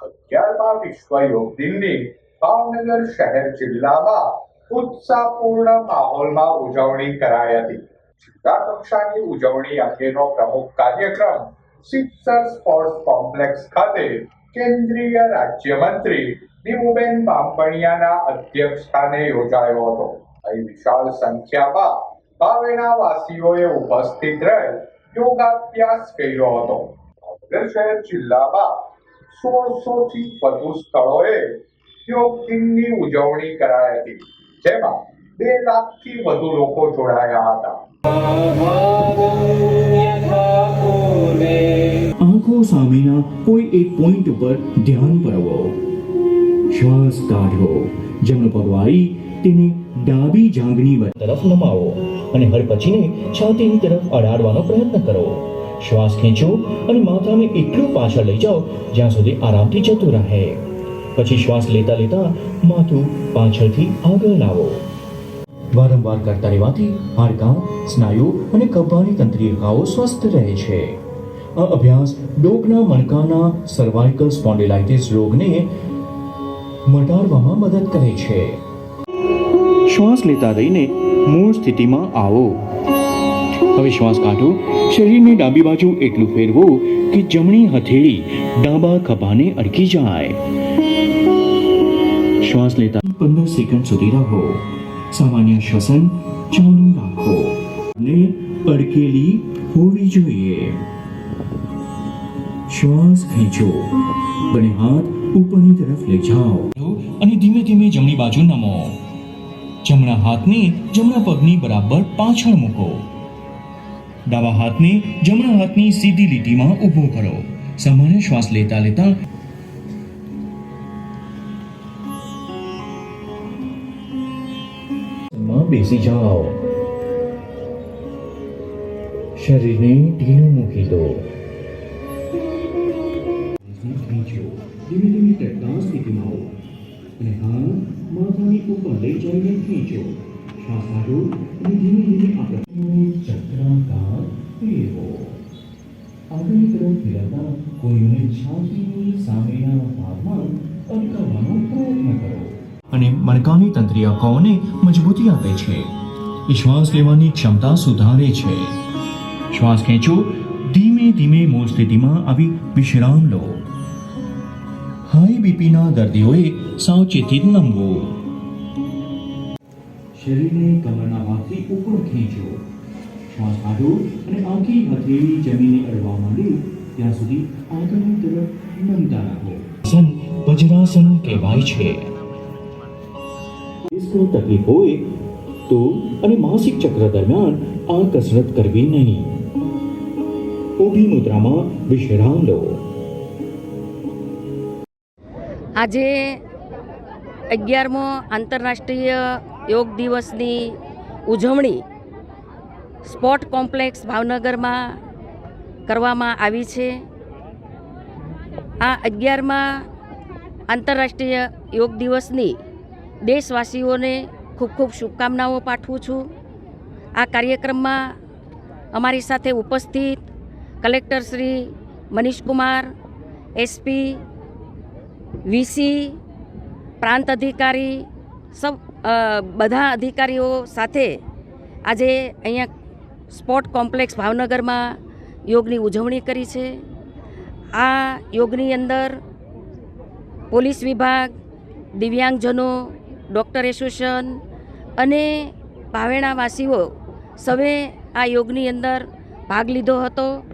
અગિયારમાં વિશ્વ યોગ દિનની ભાવનગર શહેર જિલ્લામાં ઉત્સાહપૂર્ણ માહોલમાં ઉજવણી કરાઈ હતી. જિલ્લા કક્ષાની ઉજવણી અંગેનો પ્રમુખ કાર્યક્રમ સિત્સર સ્પોર્ટ્સ કોમ્પ્લેક્સ ખાતે કેન્દ્રીય રાજ્યમંત્રી નીમુબેન અધ્યક્ષ અધ્યક્ષસ્થાને યોજાયો હતો. અહીં વિશાળ સંખ્યામાં ભાવેના વાસીઓએ ઉપસ્થિત રહી યોગાભ્યાસ કર્યો હતો. ભાવનગર શહેર જિલ્લામાં સોળસો થી વધુ સ્થળોએ યોગ દિનની ઉજવણી કરાઈ હતી. જેમાં બે લાખથી વધુ લોકો જોડાયા હતા. આંખો સામેના કોઈ એક પોઈન્ટ પર ધ્યાન પરવો. શ્વાસ કાઢો. જમણો પગ વાળી તેને ડાબી જાંઘની તરફ નમાવો અને હર પછીને છાતીની તરફ અડાડવાનો પ્રયત્ન કરો. શ્વાસ ખેંચો અને માથાને એટલું પાછળ લઈ જાઓ જ્યાં સુધી આરામથી જતું રહે. પછી શ્વાસ લેતા લેતા માથું પાછળથી આગળ લાવો. વારંવાર કરતા રહેવાથી હાડકાં, સ્નાયુ અને કપાળની તંત્રિકાઓ સ્વસ્થ રહે છે. આ અભ્યાસ ડોગના મણકાના સર્વાઇકલ સ્પોન્ડિલાઇટિસ રોગને મટાડવામાં મદદ કરે છે. શ્વાસ લેતા રહીને મૂળ સ્થિતિમાં આવો. હવે શ્વાસ કાઢો. શરીરને ડાબી બાજુ એટલું ફેરવો કે જમણી હથેળી ડાબા ખભાને અડકી જાય. શ્વાસ લેતા પંદર સેકન્ડ સુધી રહો. સામાન્ય શ્વસન ચાલુ રાખો. ને અડકેલી હોવી જોઈએ. શ્વાસ ખેંચો. બંને હાથ ઉપરની તરફ લઈ જાઓ. અને ધીમે ધીમે જમણી બાજુ નમો. જમણા હાથને જમણા પગની બરાબર પાછળ મૂકો. ડાબા હાથને, જમણા હાથની સીધી લીટીમાં ઊભો કરો. સામાન્ય શ્વાસ લેતા લેતા બેસી જાઓ. શરીરને ઢીલું મૂકી દો. ફેરવો આગળની તરફ ફેરવતા કોઈઓને છાતીની સામેના ભાગમાં અટકાવવાનો પ્રયત્ન કરો. અને મણકાની તંત્રિયાકાઓને મજબૂતી આપે છે. શ્વાસ લેવાની ક્ષમતા સુધારે છે. શ્વાસ ખેંચો ધીમે ધીમે મૂળ સ્થિતિમાં આવી વિશ્રામ લો. હાઈ બીપીના દર્દીઓએ સાવચેતી નમવું શરીરને કમરના ભાગથી ઉપર ખેંચો. શ્વાસ કાઢો અને આખી હથેળી જમીને અડવા માંડી ત્યાં સુધી આગળની તરફ નમતા રાખો. આસન વજ્રાસન કહેવાય છે. ડિસ્કો તકલીફ હોય તો અને માસિક ચક્ર દરમિયાન આ કસરત કરવી નહીં. ઊભી મુદ્રામાં વિશ્રામ લો. આજે અગિયારમો આંતરરાષ્ટ્રીય યોગ દિવસની ઉજવણી સ્પોર્ટ કોમ્પ્લેક્સ ભાવનગરમાં કરવામાં આવી છે. આ અગિયારમાં આંતરરાષ્ટ્રીય યોગ દિવસની દેશવાસીઓને ખૂબ ખૂબ શુભકામનાઓ પાઠવું છું. આ કાર્યક્રમમાં અમારી સાથે ઉપસ્થિત collector Shri Manishkumar, SP, VC, પ્રાંત અધિકારી, સબ બધા અધિકારીઓ સાથે આજે અહીંયા સ્પોર્ટ કોમ્પ્લેક્સ ભાવનગરમાં યોગની ઉજવણી કરી છે. આ યોગની અંદર પોલીસ વિભાગ, દિવ્યાંગજનો, ડૉક્ટર એસોસિએશન અને ભાવેણાવાસીઓ સૌએ આ યોગની અંદર ભાગ લીધો હતો.